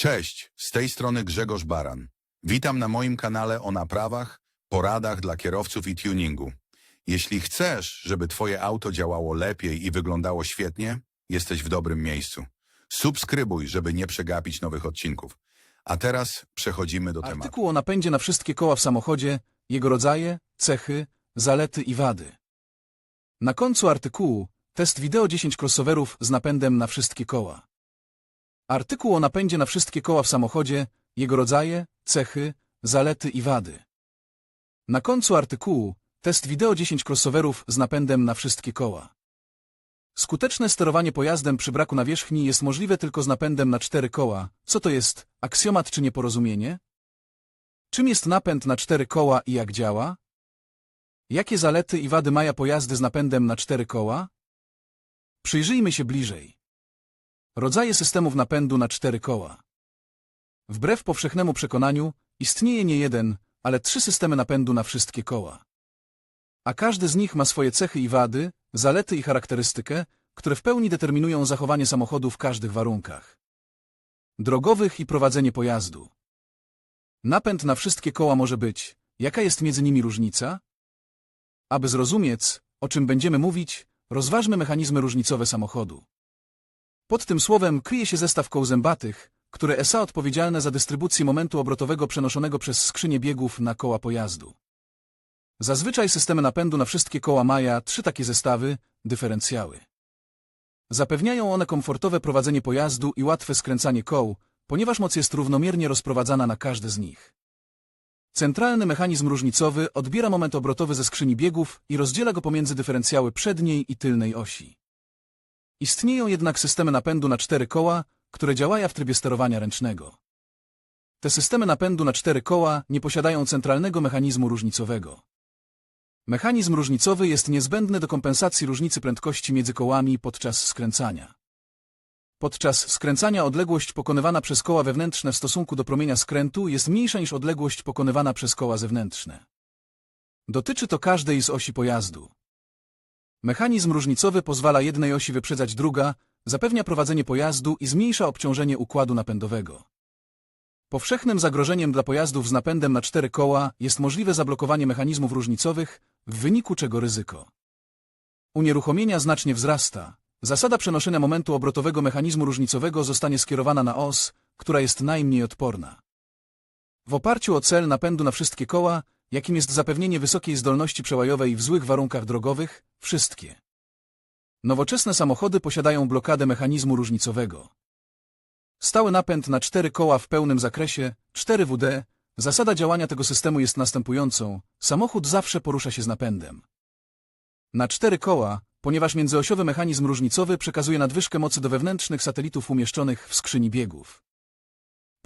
Cześć, z tej strony Grzegorz Baran. Witam na moim kanale o naprawach, poradach dla kierowców i tuningu. Jeśli chcesz, żeby Twoje auto działało lepiej i wyglądało świetnie, jesteś w dobrym miejscu. Subskrybuj, żeby nie przegapić nowych odcinków. A teraz przechodzimy do tematu. Artykuł o napędzie na wszystkie koła w samochodzie, jego rodzaje, cechy, zalety i wady. Na końcu artykułu test wideo 10 crossoverów z napędem na wszystkie koła. Artykuł o napędzie na wszystkie koła w samochodzie, jego rodzaje, cechy, zalety i wady. Na końcu artykułu test wideo 10 crossoverów z napędem na wszystkie koła. Skuteczne sterowanie pojazdem przy braku nawierzchni jest możliwe tylko z napędem na cztery koła. Co to jest, aksjomat czy nieporozumienie? Czym jest napęd na cztery koła i jak działa? Jakie zalety i wady mają pojazdy z napędem na cztery koła? Przyjrzyjmy się bliżej. Rodzaje systemów napędu na cztery koła. Wbrew powszechnemu przekonaniu, istnieje nie jeden, ale trzy systemy napędu na wszystkie koła. A każdy z nich ma swoje cechy i wady, zalety i charakterystykę, które w pełni determinują zachowanie samochodu w każdych warunkach. Drogowych i prowadzenie pojazdu. Napęd na wszystkie koła może być. Jaka jest między nimi różnica? Aby zrozumieć, o czym będziemy mówić, rozważmy mechanizmy różnicowe samochodu. Pod tym słowem kryje się zestaw koł zębatych, które SA odpowiedzialne za dystrybucję momentu obrotowego przenoszonego przez skrzynię biegów na koła pojazdu. Zazwyczaj systemy napędu na wszystkie koła maja trzy takie zestawy, dyferencjały. Zapewniają one komfortowe prowadzenie pojazdu i łatwe skręcanie koł, ponieważ moc jest równomiernie rozprowadzana na każdy z nich. Centralny mechanizm różnicowy odbiera moment obrotowy ze skrzyni biegów i rozdziela go pomiędzy dyferencjały przedniej i tylnej osi. Istnieją jednak systemy napędu na cztery koła, które działają w trybie sterowania ręcznego. Te systemy napędu na cztery koła nie posiadają centralnego mechanizmu różnicowego. Mechanizm różnicowy jest niezbędny do kompensacji różnicy prędkości między kołami podczas skręcania. Podczas skręcania odległość pokonywana przez koła wewnętrzne w stosunku do promienia skrętu jest mniejsza niż odległość pokonywana przez koła zewnętrzne. Dotyczy to każdej z osi pojazdu. Mechanizm różnicowy pozwala jednej osi wyprzedzać druga, zapewnia prowadzenie pojazdu i zmniejsza obciążenie układu napędowego. Powszechnym zagrożeniem dla pojazdów z napędem na cztery koła jest możliwe zablokowanie mechanizmów różnicowych, w wyniku czego ryzyko unieruchomienia znacznie wzrasta. Zasada przenoszenia momentu obrotowego mechanizmu różnicowego zostanie skierowana na os, która jest najmniej odporna. W oparciu o cel napędu na wszystkie koła, jakim jest zapewnienie wysokiej zdolności przełajowej w złych warunkach drogowych, wszystkie nowoczesne samochody posiadają blokadę mechanizmu różnicowego. Stały napęd na cztery koła w pełnym zakresie, 4WD, zasada działania tego systemu jest następującą, samochód zawsze porusza się z napędem. Na cztery koła, ponieważ międzyosiowy mechanizm różnicowy przekazuje nadwyżkę mocy do wewnętrznych satelitów umieszczonych w skrzyni biegów.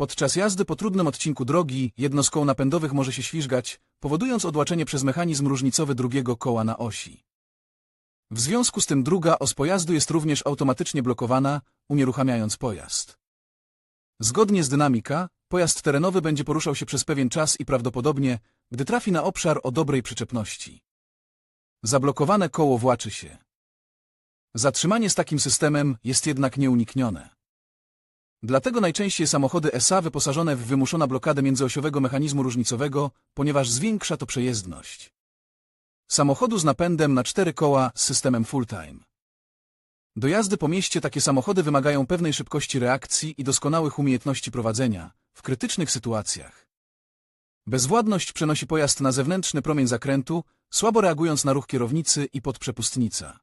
Podczas jazdy po trudnym odcinku drogi jedno z koł napędowych może się ślizgać, powodując odłaczenie przez mechanizm różnicowy drugiego koła na osi. W związku z tym druga os pojazdu jest również automatycznie blokowana, unieruchamiając pojazd. Zgodnie z dynamika, pojazd terenowy będzie poruszał się przez pewien czas i prawdopodobnie, gdy trafi na obszar o dobrej przyczepności. Zablokowane koło właczy się. Zatrzymanie z takim systemem jest jednak nieuniknione. Dlatego najczęściej samochody SA wyposażone w wymuszona blokadę międzyosiowego mechanizmu różnicowego, ponieważ zwiększa to przejezdność. Samochodu z napędem na cztery koła z systemem full-time. Do jazdy po mieście takie samochody wymagają pewnej szybkości reakcji i doskonałych umiejętności prowadzenia w krytycznych sytuacjach. Bezwładność przenosi pojazd na zewnętrzny promień zakrętu, słabo reagując na ruch kierownicy i podprzepustnica.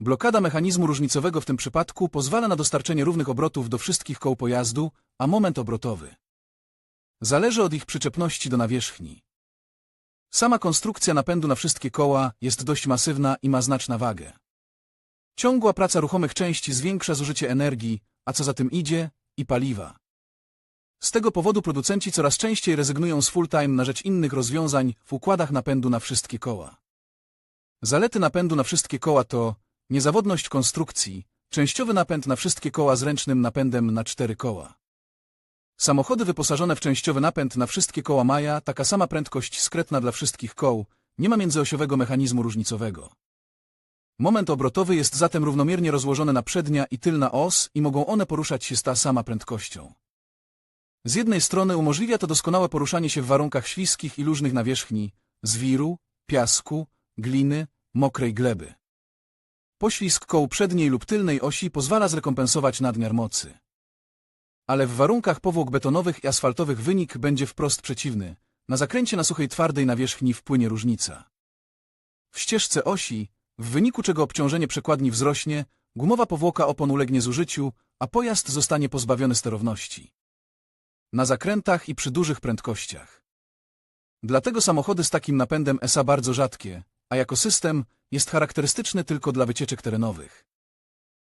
Blokada mechanizmu różnicowego w tym przypadku pozwala na dostarczenie równych obrotów do wszystkich koł pojazdu, a moment obrotowy zależy od ich przyczepności do nawierzchni. Sama konstrukcja napędu na wszystkie koła jest dość masywna i ma znaczna wagę. Ciągła praca ruchomych części zwiększa zużycie energii, a co za tym idzie, i paliwa. Z tego powodu producenci coraz częściej rezygnują z full-time na rzecz innych rozwiązań w układach napędu na wszystkie koła. Zalety napędu na wszystkie koła to niezawodność konstrukcji, częściowy napęd na wszystkie koła z ręcznym napędem na cztery koła. Samochody wyposażone w częściowy napęd na wszystkie koła maja taka sama prędkość skretna dla wszystkich koł, nie ma międzyosiowego mechanizmu różnicowego. Moment obrotowy jest zatem równomiernie rozłożony na przednia i tylna os i mogą one poruszać się z ta sama prędkością. Z jednej strony umożliwia to doskonałe poruszanie się w warunkach śliskich i luźnych nawierzchni, zwiru, piasku, gliny, mokrej gleby. Poślizg koł przedniej lub tylnej osi pozwala zrekompensować nadmiar mocy. Ale w warunkach powłok betonowych i asfaltowych wynik będzie wprost przeciwny. Na zakręcie na suchej twardej nawierzchni wpłynie różnica. W ścieżce osi, w wyniku czego obciążenie przekładni wzrośnie, gumowa powłoka opon ulegnie zużyciu, a pojazd zostanie pozbawiony sterowności. Na zakrętach i przy dużych prędkościach. Dlatego samochody z takim napędem SA bardzo rzadkie, a jako system jest charakterystyczny tylko dla wycieczek terenowych.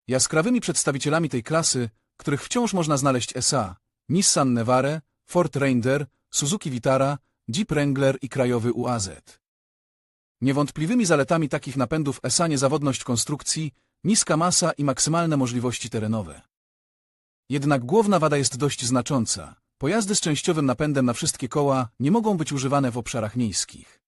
Jaskrawymi przedstawicielami tej klasy, których wciąż można znaleźć SA, Nissan Navare, Ford Ranger, Suzuki Vitara, Jeep Wrangler i krajowy UAZ. Niewątpliwymi zaletami takich napędów SA niezawodność konstrukcji, niska masa i maksymalne możliwości terenowe. Jednak główna wada jest dość znacząca. Pojazdy z częściowym napędem na wszystkie koła nie mogą być używane w obszarach miejskich.